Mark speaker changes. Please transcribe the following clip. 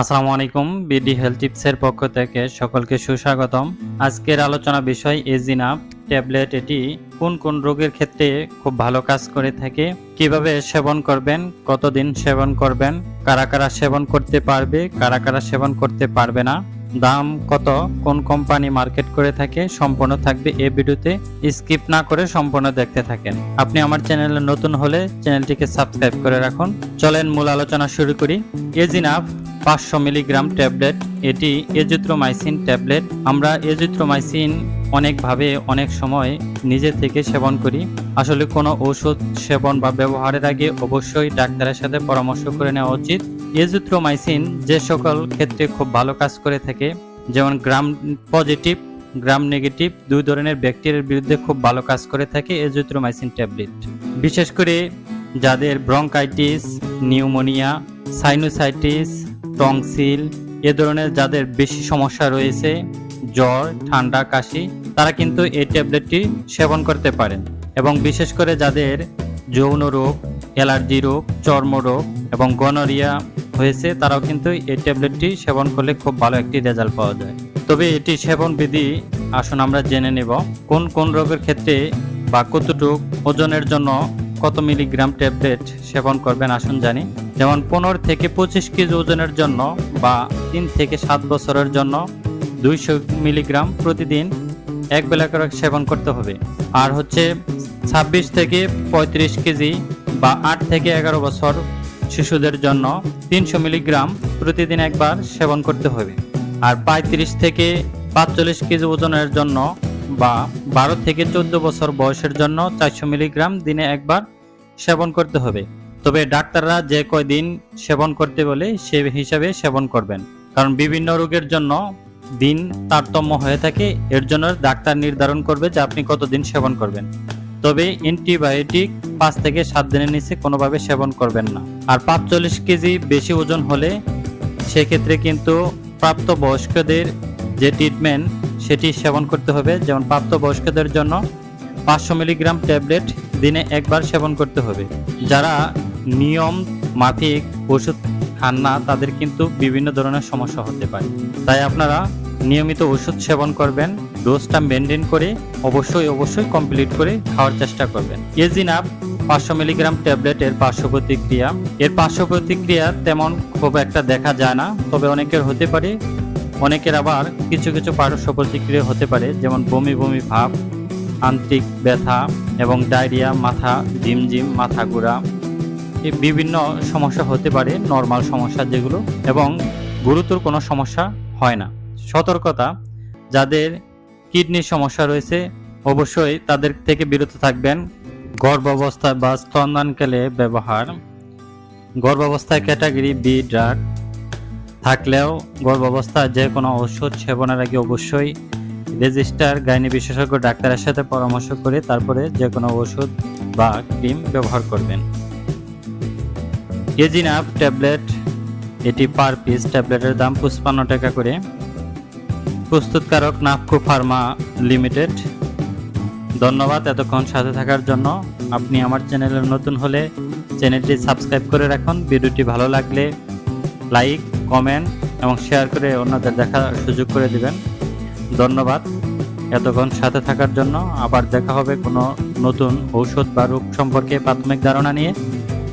Speaker 1: আসসালামু আলাইকুম, BD health টিপসের পক্ষ থেকে সকলকে সুস্বাগতম। আজকের আলোচনা বিষয় এজিনাপ ট্যাবলেট, এটি কোন কোন রোগের ক্ষেত্রে খুব ভালো কাজ করে থাকে, কীভাবে সেবন করবেন, কতদিন সেবন করবেন, কারা কারা সেবন করতে পারবে, কারা কারা সেবন করতে পারবে না। দাম কত? কোন কোম্পানি মার্কেট করে থাকে? সম্পূর্ণ থাকবে এ ভিডিওতে। স্কিপ না করে সম্পূর্ণ দেখতে থাকেন। আপনি আমার চ্যানেলে নতুন হলে চ্যানেলটিকে সাবস্ক্রাইব করে রাখুন। চলেন মূল আলোচনা শুরু করি। এজিনাফ পাঁচশো মিলিগ্রাম ট্যাবলেট। এটি এজিথ্রোমাইসিন ট্যাবলেট। আমরা এজিথ্রোমাইসিন অনেকভাবে অনেক সময় নিজে থেকে সেবন করি। আসলে কোনো ঔষধ সেবন বা ব্যবহারের আগে অবশ্যই ডাক্তারের সাথে পরামর্শ করে নেওয়া উচিত। এজিথ্রোমাইসিন যে সকল ক্ষেত্রে খুব ভালো কাজ করে থাকে, যেমন গ্রাম পজিটিভ, গ্রাম নেগেটিভ, দুই ধরনের ব্যাকটেরিয়ার বিরুদ্ধে খুব ভালো কাজ করে থাকে এজিথ্রোমাইসিন ট্যাবলেট। বিশেষ করে যাদের ব্রঙ্কাইটিস, নিউমোনিয়া, সাইনোসাইটিস, টংসিল, এ ধরনের যাদের বেশি সমস্যা রয়েছে, জ্বর, ঠান্ডা, কাশি তারা কিন্তু এই ট্যাবলেটটি সেবন করতে পারেন এবং বিশেষ করে যাদের যৌন রোগ, অ্যালার্জি রোগ চর্মরোগ এবং গনোরিয়া হয়েছে, তারাও কিন্তু এই ট্যাবলেটটি সেবন করলে খুব ভালো একটি রেজাল্ট পাওয়া যায়। তবে এটি সেবন বিধি, আসুন আমরা জেনে নেব, কোন কোন রোগের ক্ষেত্রে বা কতটুক ওজনের জন্য কত মিলিগ্রাম ট্যাবলেট সেবন করবেন, আসুন জানি। যেমন পনেরো থেকে পঁচিশ কেজি ওজনের জন্য বা তিন থেকে সাত বছরের জন্য দুইশো মিলিগ্রাম প্রতিদিন এক বেলা করে সেবন করতে হবে। আর হচ্ছে ছাব্বিশ থেকে পঁয়ত্রিশ কেজি বা আট থেকে এগারো বছর শিশুদের জন্য তিনশো মিলিগ্রাম প্রতিদিন একবার সেবন করতে হবে। আর পঁয়ত্রিশ থেকে পাঁচচল্লিশ কেজি ওজনের জন্য বা বারো থেকে চোদ্দ বছর বয়সের জন্য চারশো মিলিগ্রাম দিনে একবার সেবন করতে হবে। তবে ডাক্তাররা যে কয়দিন সেবন করতে বলে সে হিসাবে সেবন করবেন। কারণ বিভিন্ন রোগের জন্য দিন তারতম্য হয়ে থাকে, এর জন্য ডাক্তার নির্ধারণ করবে যে আপনি কতদিন সেবন করবেন। তবে অ্যান্টিবায়োটিক পাঁচ থেকে সাত দিনের নিচে কোনোভাবে সেবন করবেন না। আর পাঁচচল্লিশ কেজি বেশি ওজন হলে সেক্ষেত্রে কিন্তু প্রাপ্তবয়স্কদের যে ট্রিটমেন্ট সেটি সেবন করতে হবে। যেমন প্রাপ্তবয়স্কদের জন্য পাঁচশো মিলিগ্রাম ট্যাবলেট দিনে একবার সেবন করতে হবে। যারা নিয়ম মাফিক ওষুধ খান না তাদের কিন্তু বিভিন্ন ধরনের সমস্যা হতে পারে। তাই আপনারা নিয়মিত ওষুধ সেবন করবেন, ডোজটা মেনটেন করে অবশ্যই অবশ্যই কমপ্লিট করে খাওয়ার চেষ্টা করবেন। এজিনাপ পাঁচশো মিলিগ্রাম ট্যাবলেটের পার্শ্ব প্রতিক্রিয়া। এর পার্শ্ব প্রতিক্রিয়া তেমন খুব একটা দেখা যায় না, তবে অনেকের হতে পারে। অনেকের আবার কিছু কিছু পার্শ্ব প্রতিক্রিয়া হতে পারে, যেমন বমি বমি ভাব, আন্ত্রিক ব্যথা এবং ডায়রিয়া, মাথা ঝিমঝিম, মাথা ঘোরা। বিভিন্ন সমস্যা হতে পারে নর্মাল সমস্যা যেগুলো, এবং গুরুতর কোনো সমস্যা হয় না। সতর্কতা, যাদের কিডনির সমস্যা রয়েছে, অবশ্যই তাদের থেকে বিরত থাকবেন। গর্ভাবস্থায় বা স্তন্দানকালে ব্যবহার। গর্ভাবস্থায় ক্যাটাগরি বি ড্রাগ থাকলেও গর্ভাবস্থায় যে কোনো ওষুধ সেবনের আগে অবশ্যই রেজিস্টার গাইনি বিশেষজ্ঞ ডাক্তারের সাথে পরামর্শ করে তারপরে যে কোনো ওষুধ বা ক্রিম ব্যবহার করবেন। এজিনাপ ট্যাবলেট এটি পার পিস ট্যাবলেটের দাম পঁচপান্ন টাকা করে। প্রস্তুতকারক নাফকো ফার্মা লিমিটেড ধন্যবাদ এতক্ষণ সাথে থাকার জন্য। আপনি আমার চ্যানেলে নতুন হলে চ্যানেলটি সাবস্ক্রাইব করে রাখুন। ভিডিওটি ভালো লাগলে লাইক, কমেন্ট এবং শেয়ার করে অন্যদের দেখার সুযোগ করে দিবেন। ধন্যবাদ এতক্ষণ সাথে থাকার জন্য। আবার দেখা হবে কোনো নতুন ঔষধ বা রোগ সম্পর্কে প্রাথমিক ধারণা নিয়ে।